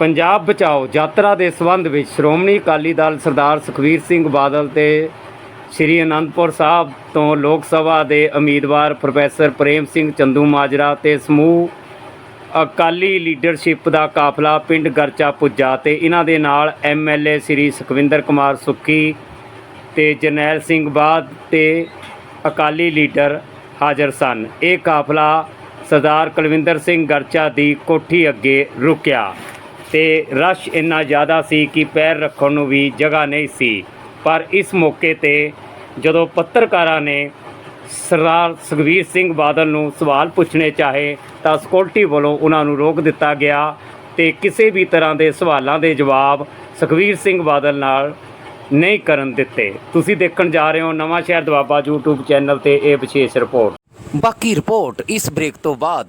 ਪੰਜਾਬ ਬਚਾਓ ਯਾਤਰਾ ਦੇ ਸੰਬੰਧ ਵਿੱਚ ਸ਼੍ਰੋਮਣੀ ਅਕਾਲੀ ਦਲ ਸਰਦਾਰ ਸੁਖਬੀਰ ਸਿੰਘ ਬਾਦਲ ਤੇ ਸ੍ਰੀ ਅਨੰਦਪੁਰ ਸਾਹਿਬ ਤੋਂ ਲੋਕ ਸਭਾ ਦੇ ਉਮੀਦਵਾਰ ਪ੍ਰੋਫੈਸਰ ਪ੍ਰੇਮ ਸਿੰਘ ਚੰਦੂ ਮਾਜਰਾ ਤੇ ਸਮੂਹ ਅਕਾਲੀ ਲੀਡਰਸ਼ਿਪ ਦਾ ਕਾਫਲਾ ਪਿੰਡ ਗਰਚਾ ਪੁੱਜਾ ਤੇ ਇਹਨਾਂ ਦੇ ਨਾਲ ਐਮਐਲਏ ਸ੍ਰੀ ਸੁਖਵਿੰਦਰ ਕੁਮਾਰ ਸੁੱਖੀ ਤੇ ਜਰਨੈਲ ਸਿੰਘ ਬਾਦ ਤੇ ਅਕਾਲੀ ਲੀਡਰ ਹਾਜ਼ਰ ਸਨ। ਇਹ ਕਾਫਲਾ ਸਰਦਾਰ ਕੁਲਵਿੰਦਰ ਸਿੰਘ ਗਰਚਾ ਦੀ ਕੋਠੀ ਅੱਗੇ ਰੁਕਿਆ। ਤੇ ਰਸ਼ ਇੰਨਾ ਜ਼ਿਆਦਾ ਸੀ ਕਿ ਪੈਰ ਰੱਖਣ ਨੂੰ ਵੀ ਜਗ੍ਹਾ ਨਹੀਂ ਸੀ। ਪਰ ਇਸ ਮੌਕੇ ਤੇ ਜਦੋਂ ਪੱਤਰਕਾਰਾਂ ਨੇ ਸਰਦਾਰ ਸੁਖਬੀਰ ਸਿੰਘ ਬਾਦਲ ਨੂੰ ਸਵਾਲ ਪੁੱਛਣੇ ਚਾਹੇ ਤਾਂ ਸਕਿਉਰਟੀ ਵੱਲੋਂ ਉਹਨਾਂ ਨੂੰ ਰੋਕ ਦਿੱਤਾ ਗਿਆ ਤੇ ਕਿਸੇ ਵੀ ਤਰ੍ਹਾਂ ਦੇ ਸਵਾਲਾਂ ਦੇ ਜਵਾਬ ਸੁਖਬੀਰ ਸਿੰਘ ਬਾਦਲ ਨਾਲ ਨਹੀਂ ਕਰਨ ਦਿੱਤੇ। ਤੁਸੀਂ ਦੇਖਣ ਜਾ ਰਹੇ ਹੋ ਨਵਾਂ ਸ਼ਹਿਰ ਦਵਾਬਾ YouTube ਚੈਨਲ ਤੇ ਇਹ ਵਿਸ਼ੇਸ਼ ਰਿਪੋਰਟ ਬਾਕੀ ਰਿਪੋਰਟ ਇਸ ਬ੍ਰੇਕ ਤੋਂ ਬਾਅਦ।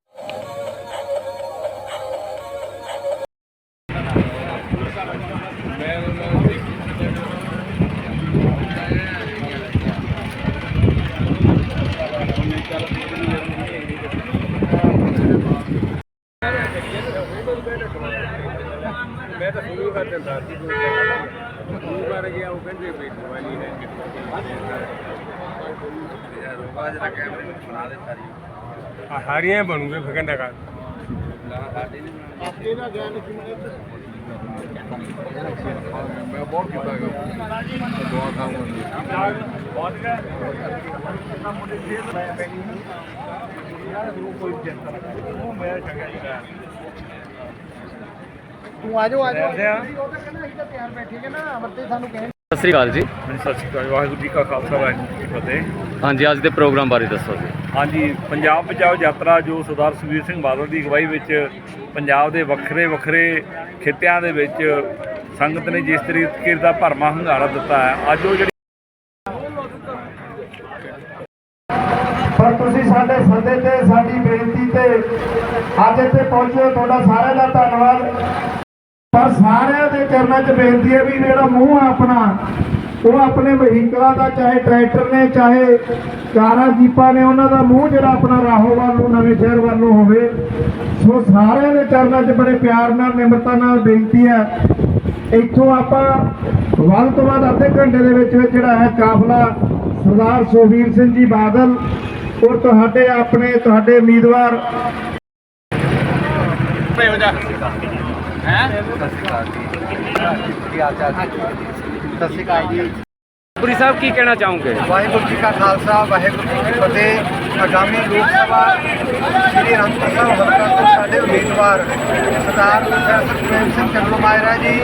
ਮੈਂ ਤਾਂ ਸ਼ੁਰੂ ਕਰ ਦਿੰਦਾ ਸੀ ਸ਼ੁਰੂ ਕਰ ਗਿਆ ਉਹ ਕਹਿੰਦੇ ਵੀ ਦਵਾਈ ਹੈ ਰੋਗਾ ਜਰਾ ਕੈਮਰੇ ਵਿੱਚ ਬਣਾ ਦੇ ਸਾਰੀ ਆ ਹਾਰੀਆਂ ਬਣੂਗੇ ਫਿਰ ਕਹਿੰਦਾ ਕਰ ਮੈਂ ਬਹੁਤ ਕੀਤਾ ਹੈਗਾ ਦੁਆ ਖਾਉਂਗਾ ਤੂੰ ਆ ਜਾਓ ਆ ਜਾਓ। ਬੈਠਦੇ ਆ। ਉਹ ਤਾਂ ਕਹਿੰਦਾ ਅਸੀਂ ਤਾਂ ਤਿਆਰ ਬੈਠੇ ਕਿ ਨਾ ਅਮਰਤੇ ਸਾਨੂੰ ਕਹਿਣ ਸਤਿ ਸ੍ਰੀ ਅਕਾਲ ਜੀ। ਸਤਿ ਸ਼੍ਰੀ ਅਕਾਲ ਵਾਹਿਗੁਰੂ ਜੀ ਕਾ ਖਾਲਸਾ ਵਾਹਿਗੁਰੂ ਜੀ ਕੀ ਫਤਿਹ। ਹਾਂਜੀ ਅੱਜ ਦੇ ਪ੍ਰੋਗਰਾਮ ਬਾਰੇ ਦੱਸੋ ਜੀ। ਹਾਂਜੀ ਪੰਜਾਬ ਬਚਾਓ ਯਾਤਰਾ ਜੋ ਸਰਦਾਰ ਸੁਖਬੀਰ ਸਿੰਘ ਬਾਦਲ ਦੀ ਅਗਵਾਈ ਵਿੱਚ ਪੰਜਾਬ ਦੇ ਵੱਖਰੇ ਵੱਖਰੇ ਖਿੱਤਿਆਂ ਦੇ ਵਿੱਚ ਸੰਗਤ ਨੇ ਜਿਸ ਤਰੀਕੇ ਦਾ ਭਰਮਾ ਹੰਗਾਰਾ ਦਿੱਤਾ ਹੈ ਅੱਜ ਉਹ ਜਿਹੜੀ ਤੁਸੀਂ ਸਾਡੇ ਸੱਦੇ ਤੇ, ਸਾਡੀ ਬੇਨਤੀ ਤੇ ਅੱਜ ਇੱਥੇ ਪਹੁੰਚੇ ਹੋ। ਤੁਹਾਡਾ ਸਾਰਿਆਂ ਦਾ ਧੰਨਵਾਦ। ਪਰ ਸਾਰਿਆਂ ਦੇ ਚਰਨਾਂ 'ਚ ਬੇਨਤੀ ਹੈ ਵੀ ਜਿਹੜਾ ਮੂੰਹ ਆ ਆਪਣਾ, ਉਹ ਆਪਣੇ ਵਹੀਕਲਾਂ ਦਾ, ਚਾਹੇ ਟਰੈਕਟਰ ਨੇ, ਚਾਹੇ ਕਾਰਾਂ, ਜੀਪਾਂ ਨੇ, ਉਹਨਾਂ ਦਾ ਮੂੰਹ ਜਿਹੜਾ ਆਪਣਾ ਰਾਹੋਂ ਵੱਲ ਨੂੰ, ਨਵੇਂ ਸ਼ਹਿਰ ਵੱਲ ਨੂੰ ਹੋਵੇ, ਸੋ ਸਾਰਿਆਂ ਦੇ ਚਰਨਾਂ 'ਚ ਬੜੇ ਪਿਆਰ ਨਾਲ, ਨਿਮਰਤਾ ਨਾਲ ਬੇਨਤੀ ਹੈ। ਇੱਥੋਂ ਆਪਾਂ ਵੱਧ ਤੋਂ ਵੱਧ ਅੱਧੇ ਘੰਟੇ ਦੇ ਵਿੱਚ ਵਿੱਚ ਜਿਹੜਾ ਹੈ ਕਾਫਲਾ ਸਰਦਾਰ ਸੁਖਬੀਰ ਸਿੰਘ ਜੀ ਬਾਦਲ ਔਰ ਤੁਹਾਡੇ ਆਪਣੇ ਤੁਹਾਡੇ ਉਮੀਦਵਾਰ। ਪੁਰੀ ਸਾਹਿਬ ਕੀ ਕਹਿਣਾ ਚਾਹੋਗੇ? ਵਾਹਿਗੁਰੂ ਜੀ ਕਾ ਖਾਲਸਾ ਵਾਹਿਗੁਰੂ ਜੀ ਕੀ ਫਤਿਹ। ਆਗਾਮੀ ਲੋਕ ਸਭਾ ਸ੍ਰੀ ਅਨੰਦਪੁਰ ਸਾਹਿਬ ਹਲਕਾ ਤੋਂ ਸਾਡੇ ਉਮੀਦਵਾਰ ਸਰਦਾਰ ਪ੍ਰੋਫੈਸਰ ਪ੍ਰੇਮ ਸਿੰਘ ਚੰਦੂਮਾਇਰਾ ਜੀ।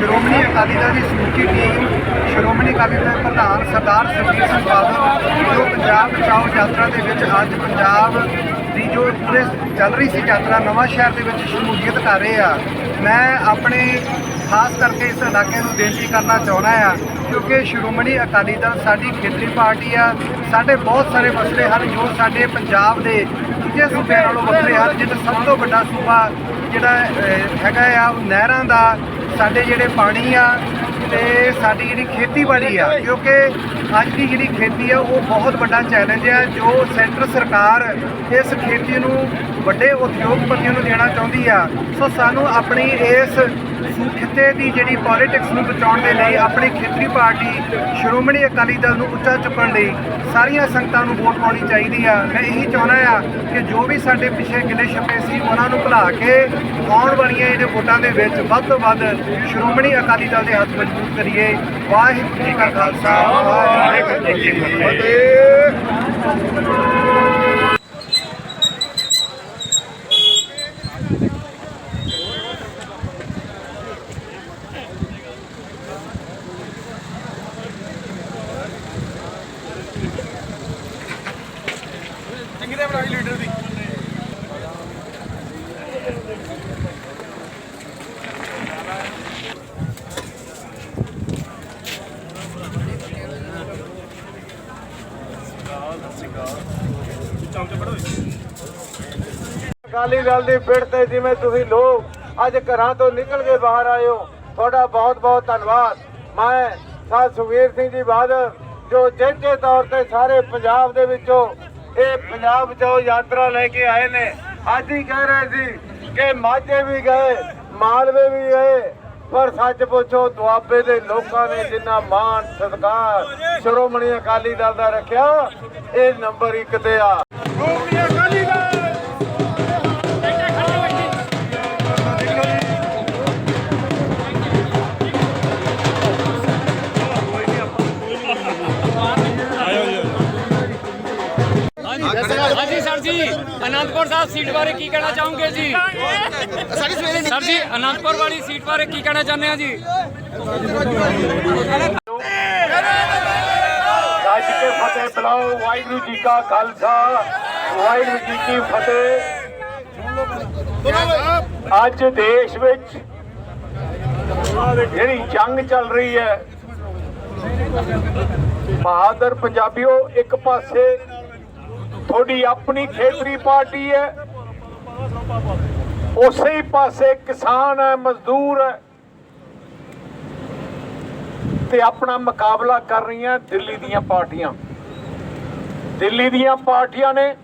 ਸ਼੍ਰੋਮਣੀ ਅਕਾਲੀ ਦਲ ਦੀ ਸਮੁੱਚੀ ਟੀਮ, ਸ਼੍ਰੋਮਣੀ ਅਕਾਲੀ ਦਲ ਪ੍ਰਧਾਨ ਸਰਦਾਰ ਸੁਖਬੀਰ ਸਿੰਘ ਬਾਦਲ, ਜੋ ਪੰਜਾਬ ਬਚਾਓ ਯਾਤਰਾ ਦੇ ਵਿੱਚ ਅੱਜ ਪੰਜਾਬ ਦੀ ਜੋ ਪੂਰੇ ਚੱਲ ਰਹੀ ਸੀ ਯਾਤਰਾ ਨਵਾਂ ਸ਼ਹਿਰ ਦੇ ਵਿੱਚ ਸ਼ਮੂਲੀਅਤ ਕਰ ਰਹੇ ਆ। ਮੈਂ ਆਪਣੇ ਖਾਸ ਕਰਕੇ ਇਸ ਇਲਾਕੇ ਨੂੰ ਬੇਨਤੀ ਕਰਨਾ ਚਾਹੁੰਦਾ ਆ, ਕਿਉਂਕਿ ਸ਼੍ਰੋਮਣੀ ਅਕਾਲੀ ਦਲ ਸਾਡੀ ਖੇਤਰੀ ਪਾਰਟੀ ਆ, ਸਾਡੇ ਬਹੁਤ ਸਾਰੇ ਮਸਲੇ ਹਨ ਜੋ ਸਾਡੇ ਪੰਜਾਬ ਦੇ ਦੂਜੇ ਸੂਬਿਆਂ ਨਾਲੋਂ ਵੱਖਰੇ ਹਨ ਜਿਵੇਂ ਸਭ ਤੋਂ ਵੱਡਾ ਸੂਬਾ ਜਿਹੜਾ ਹੈਗਾ ਆ, ਉਹ ਨਹਿਰਾਂ ਦਾ, ਸਾਡੇ ਜਿਹੜੇ ਪਾਣੀ ਆ ਤੇ ਸਾਡੀ ਜਿਹੜੀ ਖੇਤੀਬਾੜੀ ਆ, ਕਿਉਂਕਿ ਅੱਜ ਦੀ ਜਿਹੜੀ ਖੇਤੀ ਆ, ਉਹ ਬਹੁਤ ਵੱਡਾ ਚੈਲੰਜ ਆ, ਜੋ ਸੈਂਟਰ ਸਰਕਾਰ ਇਸ ਖੇਤੀ ਨੂੰ ਵੱਡੇ ਉਦਯੋਗਪਤੀਆਂ ਨੂੰ ਦੇਣਾ ਚਾਹੁੰਦੀ ਆ। ਸੋ ਸਾਨੂੰ ਆਪਣੀ ਇਸ ਖਿੱਤੇ ਦੀ ਜਿਹੜੀ ਪੋਲਿਟਿਕਸ ਨੂੰ ਬਚਾਉਣ ਦੇ ਲਈ ਆਪਣੀ ਖੇਤਰੀ ਪਾਰਟੀ ਸ਼੍ਰੋਮਣੀ ਅਕਾਲੀ ਦਲ ਨੂੰ ਉੱਚਾ ਚੁੱਕਣ ਲਈ ਸਾਰੀਆਂ ਸੰਗਤਾਂ ਨੂੰ ਵੋਟ ਪਾਉਣੀ ਚਾਹੀਦੀ ਆ। ਮੈਂ ਇਹੀ ਚਾਹੁੰਦਾ ਆ ਕਿ ਜੋ ਵੀ ਸਾਡੇ ਪਿੱਛੇ ਗਿਲੇ ਛਪੇ ਸੀ, ਉਹਨਾਂ ਨੂੰ ਭੁਲਾ ਕੇ ਆਉਣ ਵਾਲੀਆਂ ਇਹਨਾਂ ਵੋਟਾਂ ਦੇ ਵਿੱਚ ਵੱਧ ਤੋਂ ਵੱਧ ਸ਼੍ਰੋਮਣੀ ਅਕਾਲੀ ਦਲ ਦੇ ਹੱਥ ਮਜ਼ਬੂਤ ਕਰੀਏ। ਵਾਹਿਗੁਰੂ ਜੀ ਕਾ ਖਾਲਸਾ, ਵਾਹਿਗੁਰੂ ਜੀ ਕੀ ਫਤਿਹ। ਅਕਾਲੀ ਦਲ ਦੀ ਪਿੜ ਤੇ ਜਿਵੇਂ ਤੁਸੀਂ ਲੋਕ ਅੱਜ ਘਰਾਂ ਤੋਂ ਨਿਕਲ ਕੇ ਬਾਹਰ ਆਏ ਹੋ, ਤੁਹਾਡਾ ਬਹੁਤ ਬਹੁਤ ਧੰਨਵਾਦ। ਮੈਂ ਸਾਧ ਸੁਖਵੀਰ ਸਿੰਘ ਜੀ ਬਾਦਲ, ਜੋ ਚੇਚੇ ਤੌਰ ਤੇ ਸਾਰੇ ਪੰਜਾਬ ਦੇ ਵਿੱਚੋਂ ਇਹ ਪੰਜਾਬ ਚੋਂ ਯਾਤਰਾ ਲੈ ਕੇ ਆਏ ਨੇ, ਅੱਜ ਹੀ ਕਹਿ ਰਹੇ ਸੀ ਕਿ ਮਾਝੇ ਵੀ ਗਏ, ਮਾਲਵੇ ਵੀ ਗਏ, ਪਰ ਸੱਚ ਪੁੱਛੋ, ਦੁਆਬੇ ਦੇ ਲੋਕਾਂ ਨੇ ਜਿੰਨਾ ਮਾਣ, ਸਤਿਕਾਰ, ਸ਼੍ਰੋਮਣੀ ਅਕਾਲੀ ਦਲ ਦਾ ਰੱਖਿਆ, ਇਹ ਨੰਬਰ 1 ਤੇ ਆ। ਹਾਂਜੀ ਸਰ ਜੀ ਅਨੰਦਪੁਰ ਸਾਹਿਬ ਸੀਟ ਬਾਰੇ ਕੀ ਕਹਿਣਾ ਚਾਹੋਗੇ ਜੀ ਸਰ ਜੀ ਅਨੰਦਪੁਰ ਵਾਲੀ ਸੀਟ ਬਾਰੇ ਕੀ ਕਹਿਣਾ ਚਾਹੁੰਦੇ ਆ ਜੀ ਕੇ ਫਤਿਹ ਬੁਲਾਓ ਵਾਹਿਗੁਰੂ ਜੀ ਕਾ ਖਾਲਸਾ ਵਾਹਿਗੁਰੂ ਜੀ ਕੀ ਫਤਿਹ। ਅੱਜ ਦੇਸ਼ ਵਿੱਚ ਜਿਹੜੀ ਜੰਗ ਚੱਲ ਰਹੀ ਹੈ, ਬਹਾਦਰ ਪੰਜਾਬੀਓ, ਇੱਕ ਪਾਸੇ ਤੁਹਾਡੀ ਆਪਣੀ ਖੇਤਰੀ ਪਾਰਟੀ ਹੈ, ਉਸੇ ਹੀ ਪਾਸੇ ਕਿਸਾਨ ਹੈ, ਮਜ਼ਦੂਰ ਹੈ, ਤੇ ਆਪਣਾ ਮੁਕਾਬਲਾ ਕਰ ਰਹੀਆਂ ਦਿੱਲੀ ਦੀਆਂ ਪਾਰਟੀਆਂ। ਦਿੱਲੀ ਦੀਆਂ ਪਾਰਟੀਆਂ ਨੇ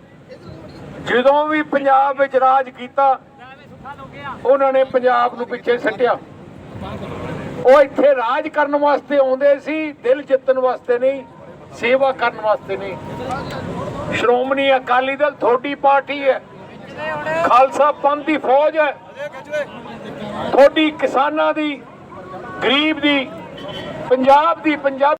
ਜਦੋਂ ਵੀ ਪੰਜਾਬ ਵਿੱਚ ਰਾਜ ਕੀਤਾ, ਉਹਨਾਂ ਨੇ ਪੰਜਾਬ ਨੂੰ ਪਿੱਛੇ ਸੱਟਿਆ। ਉਹ ਇੱਥੇ ਰਾਜ ਕਰਨ ਵਾਸਤੇ ਆਉਂਦੇ ਸੀ, ਦਿਲ ਜਿੱਤਣ ਵਾਸਤੇ ਨਹੀਂ, ਸੇਵਾ ਕਰਨ ਵਾਸਤੇ ਨਹੀਂ। ਸ਼੍ਰੋਮਣੀ ਅਕਾਲੀ ਦਲ ਤੁਹਾਡੀ ਪਾਰਟੀ ਹੈ। ਖਾਲਸਾ ਪੰਥ ਦੀ ਫੌਜ ਹੈ। ਤੁਹਾਡੀ ਕਿਸਾਨਾਂ ਦੀ, ਗਰੀਬ ਦੀ, ਪੰਜਾਬ ਦੀ, ਪੰਜਾਬ